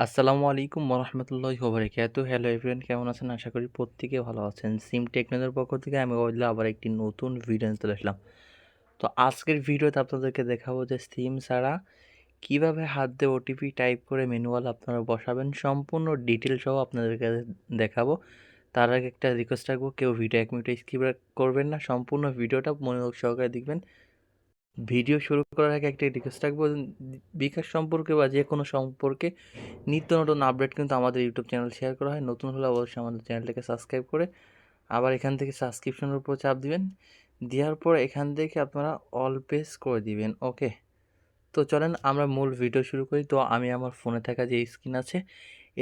আসসালামু আলাইকুম ওরহমতুল্লাহি ওবরাকাতু হ্যালো এভরিওয়ান কেমন আছেন? আশা করি প্রত্যেকে ভালো আছেন। সিম টেকনোদের পক্ষ থেকে আমি ওইলা আবার একটি নতুন ভিডিও চলে আসলাম। তো আজকের ভিডিওতে আপনাদেরকে দেখাবো যে সিম ছাড়া কীভাবে হাত দিয়ে ওটিপি টাইপ করে ম্যানুয়াল আপনারা বসাবেন, সম্পূর্ণ ডিটেল সহ আপনাদেরকে দেখাবো। তার আগে একটা রিকোয়েস্ট রাখব, কেউ ভিডিও এক মিনিট স্কিপ করবেন না, সম্পূর্ণ ভিডিওটা মনোযোগ সহকারে দেখবেন। ভিডিও শুরু করার আগে একটা রিকোয়েস্ট রাখব বিকাশ সম্পর্কে বা যে কোনো সম্পর্কে নিত্য নতুন আপডেট কিন্তু আমাদের ইউটিউব চ্যানেল শেয়ার করা হয়। নতুন হলে অবশ্যই আমাদের চ্যানেলটাকে সাবস্ক্রাইব করে আবার এখান থেকে সাবস্ক্রিপশনের উপর চাপ দিবেন। দেওয়ার পর এখান থেকে আপনারা অল পেজ করে দিবেন ওকে তো চলেন আমরা মূল ভিডিও শুরু করি। তো আমি আমার ফোনে থাকা যে স্ক্রিন আছে,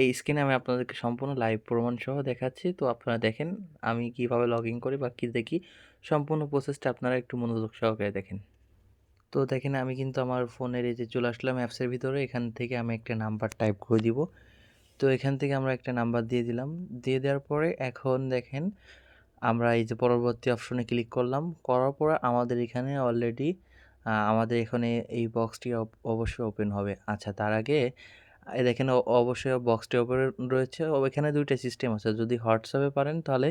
এই স্ক্রিনে আমি আপনাদেরকে সম্পূর্ণ লাইভ প্রমাণ সহ দেখাচ্ছি। তো আপনারা দেখেন আমি কীভাবে লগ ইন করি বা কী দেখি। সম্পূর্ণ প্রসেসটা আপনারা একটু মনোযোগ সহকারে দেখেন। তো দেখেন আমি কিন্তু আমার ফোনের এই যে চলে আসলাম অ্যাপসের ভিতরে, এখান থেকে আমি একটা নাম্বার টাইপ করে দিব। তো এখান থেকে আমরা একটা নাম্বার দিয়ে দিলাম। দিয়ে দেওয়ার পরে এখন দেখেন আমরা এই যে পরবর্তী অপশনে ক্লিক করলাম। করার পরে আমাদের এখানে অলরেডি আমাদের এখানে এই বক্সটি অবশ্যই ওপেন হবে। আচ্ছা তার আগে দেখেন অবশ্যই বক্সটি ওপেন রয়েছে। এখানে দুইটা সিস্টেম আছে। যদি হোয়াটসঅ্যাপে পারেন, তাহলে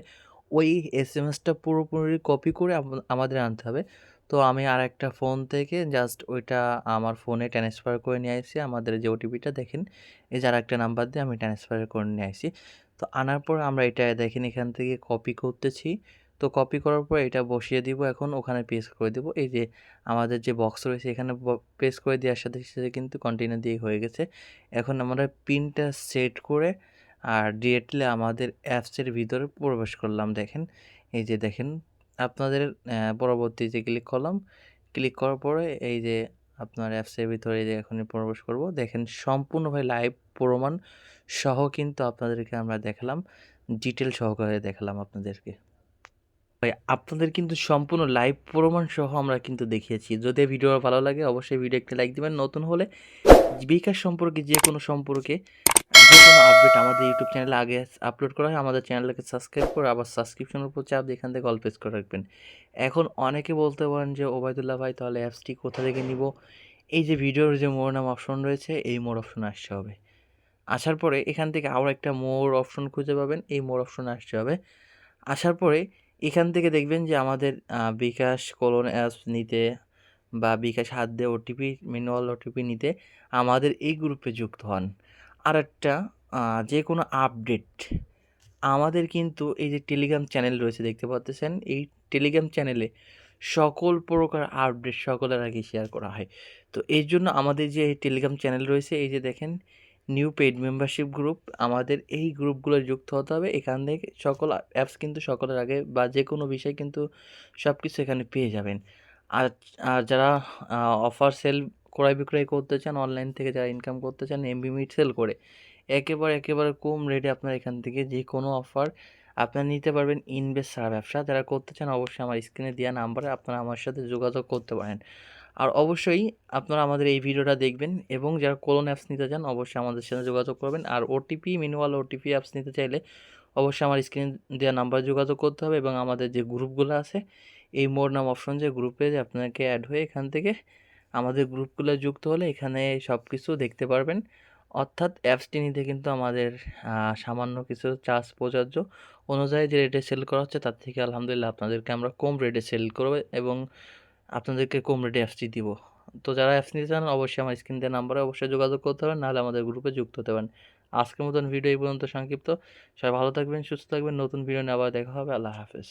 ওই এস এম এসটা পুরোপুরি কপি করে আমাদের আনতে হবে। তো আমি আর একটা ফোন থেকে জাস্ট ওইটা আমার ফোনে ট্রান্সফার করে নিয়ে আসি আমাদের যে ওটিপিটা দেখেন এই যে আর একটা নাম্বার দিয়ে আমি ট্রান্সফার করে নিয়ে আসি তো আনার পর আমরা এটা দেখেন এখান থেকে কপি করতেছি। তো কপি করার পর এটা বসিয়ে দিব, এখন ওখানে পেস্ট করে দেব। এই যে আমাদের যে বক্স রয়েছে, এখানে পেস্ট করে দেওয়ার সাথে সাথে কিন্তু কন্টেনার দিয়ে হয়ে গেছে। এখন আমরা পিনটা সেট করে আর ডিরেক্টলি আমাদের অ্যাপসের ভিতরে প্রবেশ করলাম। দেখেন, এই যে দেখেন আপনাদের পরবর্তী যে ক্লিক করলাম। ক্লিক করার পরে এই যে আপনার অ্যাপসের ভিতরে যে এখন প্রবেশ করব, দেখেন সম্পূর্ণভাবে লাইভ প্রমাণ সহ কিন্তু আপনাদেরকে আমরা দেখালাম ডিটেল সহকারে দেখালাম আপনাদেরকে। ভাই, আপনাদের কিন্তু সম্পূর্ণ লাইভ প্রমাণ সহ আমরা কিন্তু দেখিয়েছি। যদি ভিডিও ভালো লাগে, অবশ্যই ভিডিও একটা লাইক দেবেন। নতুন হলে বিকাশ সম্পর্কে যে কোনো সম্পর্কে কোনো আপডেট আমাদের ইউটিউব চ্যানেলে আগে আপলোড করা হয়, আমাদের চ্যানেলকে সাবস্ক্রাইব করে আবার সাবস্ক্রিপশনের উপর চাপ দিয়ে এখান থেকে অল পেজ করে রাখবেন। এখন অনেকে বলতে পারেন যে, ওবায়দুল্লাহ ভাই, তাহলে অ্যাপসটি কোথা থেকে নিব? এই যে ভিডিওর যে মোর নাম অপশন রয়েছে, এই মোর অপশন আসতে হবে। আসার পরে এখান থেকে আরও একটা মোর অপশন খুঁজে পাবেন, এই মোর অপশন আসতে হবে। আসার পরে এখান থেকে দেখবেন যে, আমাদের বিকাশ কোলন অ্যাপস নিতে বা বিকাশ হাত দিয়ে ওটিপি ম্যানুয়াল ওটিপি নিতে আমাদের এই গ্রুপে যুক্ত হন। আর একটা যে কোনো আপডেট আমাদের কিন্তু এই যে টেলিগ্রাম চ্যানেল রয়েছে, দেখতে পাচ্ছেন? এই টেলিগ্রাম চ্যানেলে সকল প্রকার আপডেট সকলের আগে শেয়ার করা হয়। তো এই জন্য আমাদের যে টেলিগ্রাম চ্যানেল রয়েছে, এই যে দেখেন নিউ পেইড মেম্বারশিপ গ্রুপ আমাদের এই গ্রুপগুলো যুক্ত হতে হবে। এখান থেকে সকল অ্যাপস কিন্তু সকলের আগে বা যে কোনো বিষয় কিন্তু সব কিছু এখানে পেয়ে যাবেন। আর আর যারা অফার সেল ক্রয় বিক্রয় করতে চান অনলাইন থেকে যারা ইনকাম করতে চান এমবি মিট সেল করে একেবারে একেবারে কম রেটে আপনার এখান থেকে যে কোনো অফার আপনারা নিতে পারবেন ইনভেস্ট সারা ব্যবসা। যারা করতে চান অবশ্যই আমার স্ক্রিনে দেওয়া নাম্বারে আপনারা আমার সাথে যোগাযোগ করতে পারেন। আর অবশ্যই আপনারা আমাদের এই ভিডিওটা দেখবেন এবং যারা কোলন অ্যাপস নিতে চান অবশ্যই আমাদের সাথে যোগাযোগ করবেন। আর ওটিপি মিনুয়াল ওটিপি অ্যাপস নিতে চাইলে অবশ্যই আমার স্ক্রিনে দেওয়া নাম্বার যোগাযোগ করতে হবে এবং আমাদের যে গ্রুপগুলো আছে, এই মোর নাম অপশন যে গ্রুপে আপনাকে অ্যাড হয়ে এখান থেকে আমাদের গ্রুপগুলো যুক্ত হলে এখানে সব কিছু দেখতে পারবেন। অর্থাৎ অ্যাপসটি নিতে কিন্তু আমাদের সামান্য কিছু চার্জ প্রযোজ্য অনুযায়ী যে রেটে সেল করা হচ্ছে তার থেকে আলহামদুলিল্লাহ আপনাদেরকে আমরা কম রেটে সেল করব এবং আপনাদেরকে কম রেটে অ্যাপসটি দিব। তো যারা অ্যাপস নিতে চান অবশ্যই আমার স্ক্রিন দেওয়া নাম্বারে অবশ্যই যোগাযোগ করতে পারেন, নাহলে আমাদের গ্রুপে যুক্ত হতে পারেন। আজকের মতন ভিডিও এই পর্যন্ত সংক্ষিপ্ত। সবাই ভালো থাকবেন, সুস্থ থাকবেন। নতুন ভিডিও নিয়ে আবার দেখা হবে। আল্লাহ হাফেজ।